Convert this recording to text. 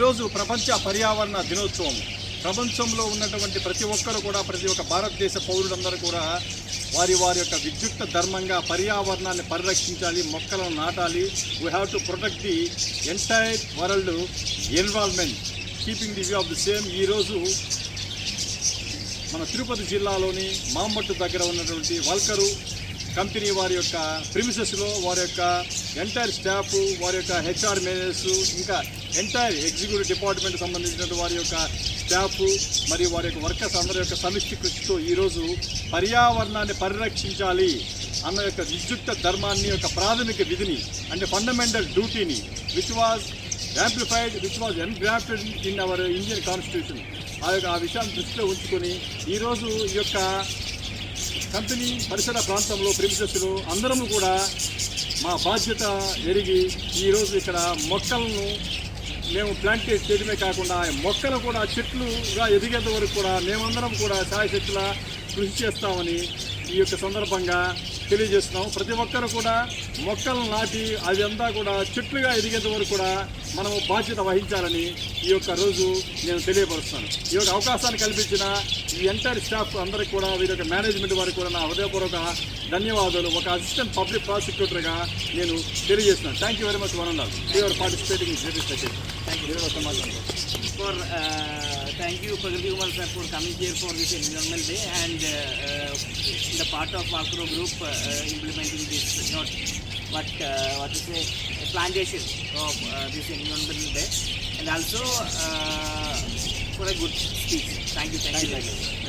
ఈరోజు ప్రపంచ పర్యావరణ దినోత్సవం. ప్రపంచంలో ఉన్నటువంటి ప్రతి ఒక్కరు కూడా ప్రతి ఒక్క భారతదేశ పౌరులందరూ కూడా వారి వారి యొక్క విద్యుక్త ధర్మంగా పర్యావరణాన్ని పరిరక్షించాలి మొక్కలను నాటాలి. We have to protect the entire world environment keeping the view of the same ఈరోజు మన తిరుపతి జిల్లాలోని మాంబట్టు దగ్గర ఉన్నటువంటి వల్కరు కంపెనీ వారి యొక్క ప్రిమిసెస్లో వారి యొక్క ఎంటైర్ స్టాఫ్ వారి యొక్క హెచ్ఆర్ మేనేజర్స్ ఇంకా ఎంటైర్ ఎగ్జిక్యూటివ్ డిపార్ట్మెంట్ సంబంధించిన వారి యొక్క స్టాఫ్ మరియు వారి యొక్క వర్కర్స్ అందరి యొక్క సమిష్టి కృషితో ఈరోజు పర్యావరణాన్ని పరిరక్షించాలి అన్న యొక్క విద్యుక్త ధర్మాన్ని యొక్క ప్రాథమిక విధిని అంటే fundamental డ్యూటీని which was amplified which was engrafted in our Indian constitution ఆ యొక్క ఆ విషయాన్ని దృష్టిలో ఉంచుకొని ఈరోజు ఈ యొక్క కంపెనీ పరిసర ప్రాంతంలో ప్రిమిసెస్లు అందరము కూడా మా బాధ్యత ఎరిగి ఈరోజు ఇక్కడ మొక్కలను మేము ప్లాంటేట్ చేయడమే కాకుండా మొక్కలు కూడా చెట్లుగా ఎదిగేంత వరకు కూడా మేమందరం కూడా సాయశక్తుల కృషి చేస్తామని ఈ యొక్క సందర్భంగా తెలియజేస్తున్నాం. ప్రతి ఒక్కరు కూడా మొక్కలను నాటి అది అంతా కూడా చెట్లుగా ఎదిగేంత వరకు కూడా మనము బాధ్యత వహించాలని ఈ యొక్క రోజు నేను తెలియపరుస్తున్నాను ఈ యొక్క అవకాశాన్ని కల్పించిన ఈ ఎంటైర్ స్టాఫ్ అందరికీ కూడా వీరి యొక్క మేనేజ్మెంట్ వారికి కూడా నా హృదయపూర్వక ధన్యవాదాలు. ఒక అసిస్టెంట్ పబ్లిక్ ప్రాసిక్యూటర్గా నేను తెలియజేస్తున్నాను. Thank you very much one and your participating in secretary thank you uh, thank you Pragrati Kumar sir for coming here for this environmental day and uh, uh, the part of Macro group uh, implementing this not what what is say plantation of this environmental day and also for a good speech. Thank you, thank, you. Thank you.